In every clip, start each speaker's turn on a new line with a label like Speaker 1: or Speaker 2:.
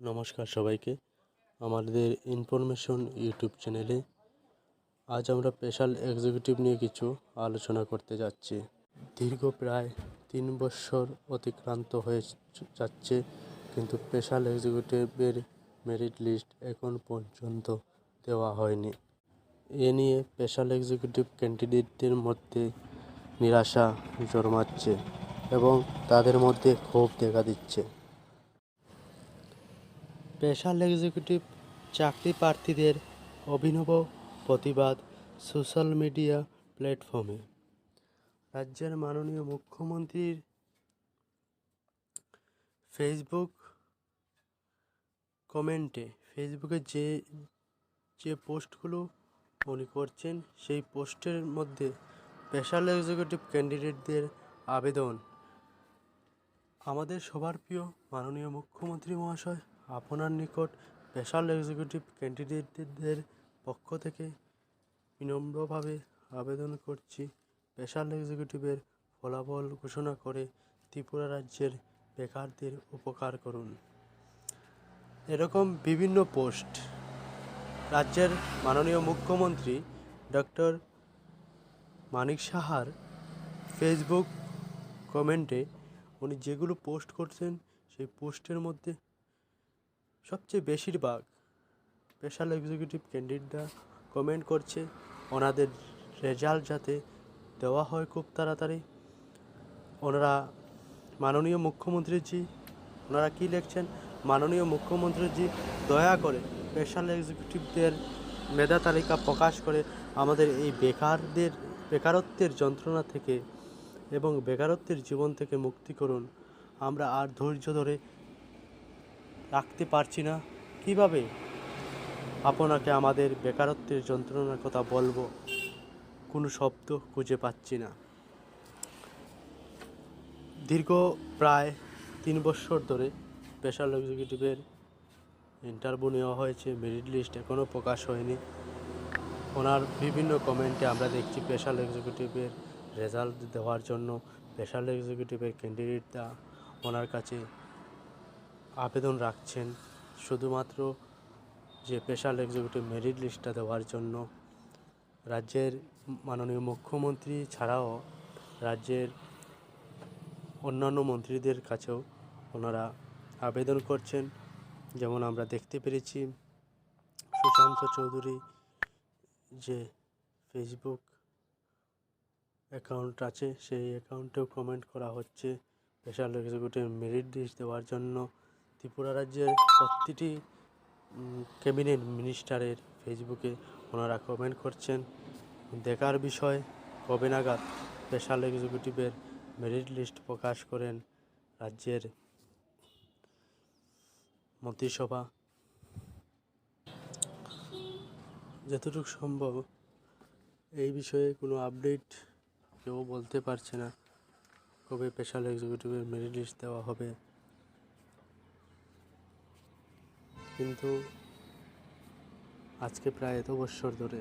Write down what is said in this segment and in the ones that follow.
Speaker 1: নমস্কার সবাইকে আমাদের ইনফরমেশন ইউটিউব চ্যানেলে। আজ আমরা স্পেশাল এক্সিকিউটিভ নিয়ে কিছু আলোচনা করতে যাচ্ছি। দীর্ঘ প্রায় তিন বছর অতিক্রান্ত হয়ে যাচ্ছে, কিন্তু স্পেশাল এক্সিকিউটিভের মেরিট লিস্ট এখন পর্যন্ত দেওয়া হয়নি। এ নিয়ে স্পেশাল এক্সিকিউটিভ ক্যান্ডিডেটদের মধ্যে নিরাশা জন্মাচ্ছে এবং তাদের মধ্যে ক্ষোভ দেখা দিচ্ছে। স্পেশাল এক্সিকিউটিভ চাকরি প্রার্থীদের অভিনব প্রতিবাদ সোশ্যাল মিডিয়া প্ল্যাটফর্মে রাজ্যের মাননীয় মুখ্যমন্ত্রীর ফেসবুক কমেন্টে ফেসবুকে যে যে পোস্টগুলো উনি করছেন, সেই পোস্টের মধ্যে স্পেশাল এক্সিকিউটিভ ক্যান্ডিডেটদের আবেদন। আমাদের সবার প্রিয় মাননীয় মুখ্যমন্ত্রী মহাশয় আপনার নিকট স্পেশাল এক্সিকিউটিভ ক্যান্ডিডেটদের পক্ষ থেকে বিনম্রভাবে আবেদন করছি। স্পেশাল এক্সিকিউটিভের ফলাফল ঘোষণা করে ত্রিপুরা রাজ্যের বেকারদের উপকার করুন। এরকম বিভিন্ন পোস্ট। রাজ্যের মাননীয় মুখ্যমন্ত্রী ডক্টর মানিক সাহার ফেসবুক কমেন্টে উনি যেগুলো পোস্ট করছেন, সেই পোস্টের মধ্যে সবচেয়ে বেশিরভাগ স্পেশাল এক্সিকিউটিভ ক্যান্ডিডেটরা কমেন্ট করছে, ওনাদের রেজাল্ট যাতে দেওয়া হয় খুব তাড়াতাড়ি। ওনারা মাননীয় মুখ্যমন্ত্রীজি, ওনারা কী লিখছেন? মাননীয় মুখ্যমন্ত্রীজি, দয়া করে স্পেশাল এক্সিকিউটিভদের মেধা তালিকা প্রকাশ করে আমাদের এই বেকারদের, বেকারত্বের যন্ত্রণা থেকে এবং বেকারত্বের জীবন থেকে মুক্তি করুন। আমরা আর ধৈর্য ধরে রাখতে পারছি না। কীভাবে? আপনাকে আমাদের বেকারত্বের যন্ত্রণার কথা বলব। কোনো শব্দ খুঁজে পাচ্ছি না। দীর্ঘ প্রায় তিন বছর ধরে স্পেশাল এক্সিকিউটিভের ইন্টারভিউ নেওয়া হয়েছে। মেরিট লিস্ট এখনও প্রকাশ হয়নি। ওনার বিভিন্ন কমেন্টে আমরা দেখছি স্পেশাল এক্সিকিউটিভের রেজাল্ট দেওয়ার জন্য। স্পেশাল এক্সিকিউটিভের ক্যান্ডিডেটরা ওনার কাছে আবেদন রাখছেন শুধুমাত্র যে স্পেশাল এক্সিকিউটিভ মেরিট লিস্টটা দেওয়ার জন্য। রাজ্যের মাননীয় মুখ্যমন্ত্রী ছাড়াও রাজ্যের অন্যান্য মন্ত্রীদের কাছেও ওনারা আবেদন করছেন। যেমন আমরা দেখতে পেরেছি সুশান্ত চৌধুরী যে ফেসবুক অ্যাকাউন্ট আছে, সেই অ্যাকাউন্টেও কমেন্ট করা হচ্ছে স্পেশাল এক্সিকিউটিভ মেরিট লিস্ট দেওয়ার জন্য। ত্রিপুরা রাজ্যের প্রতিটি ক্যাবিনেট মিনিস্টারের ফেসবুকে ওনারা কমেন্ট করছেন। দেখার বিষয়, কবে নাগাদ স্পেশাল এক্সিকিউটিভের মেরিট লিস্ট প্রকাশ করেন রাজ্যের মন্ত্রিসভা? যতটুকু সম্ভব এই বিষয়ে কোনো আপডেট কেউ বলতে পারছে না কবে স্পেশাল এক্সিকিউটিভের মেরিট লিস্ট দেওয়া হবে। কিন্তু আজকে প্রায় এত বছর ধরে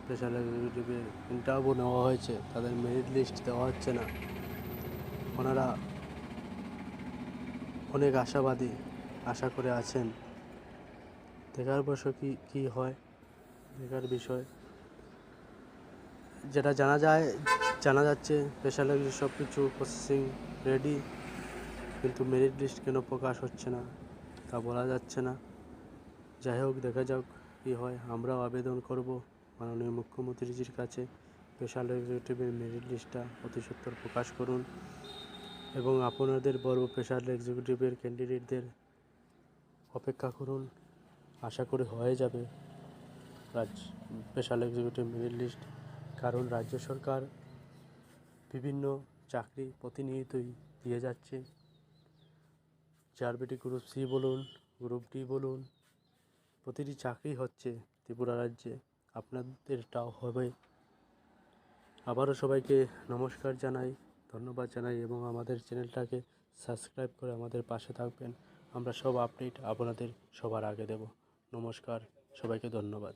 Speaker 1: স্পেশাল ইন্টারভিউ নেওয়া হয়েছে, তাদের মেরিট লিস্ট দেওয়া হচ্ছে না। ওনারা অনেক আশাবাদী আশা করে আছেন। দেখার বছর কি, কী হয়? দেখার বিষয়। যেটা জানা যায়, জানা যাচ্ছে স্পেশাল সব কিছু প্রসেসিং রেডি কিন্তু মেরিট লিস্ট কেন প্রকাশ হচ্ছে না? তা বলা যাচ্ছে না। যাই হোক, দেখা যাক কী হয়। আমরাও আবেদন করব মাননীয় মুখ্যমন্ত্রীজির কাছে। স্পেশাল এক্সিকিউটিভের মেরিট লিস্টটা অতি সত্বর প্রকাশ করুন এবং আপনাদের বড় স্পেশাল এক্সিকিউটিভের ক্যান্ডিডেটদের অপেক্ষা করুন। আশা করি হয়ে যাবে। রাজ্য স্পেশাল এক্সিকিউটিভ মেরিট লিস্ট। কারণ রাজ্য সরকার বিভিন্ন চাকরি প্রতিনিয়তই দিয়ে যাচ্ছে। চারবিটি গ্রুপ সি বলুন গ্রুপ ডি বলুন, প্রতিটি চাকরি হচ্ছে ত্রিপুরা রাজ্যে, আপনাদেরটাও হবে। আবারও সবাইকে নমস্কার জানাই, ধন্যবাদ জানাই এবং আমাদের চ্যানেলটাকে সাবস্ক্রাইব করে আমাদের পাশে থাকবেন। আমরা সব আপডেট আপনাদের সবার আগে দেব। নমস্কার, সবাইকে ধন্যবাদ।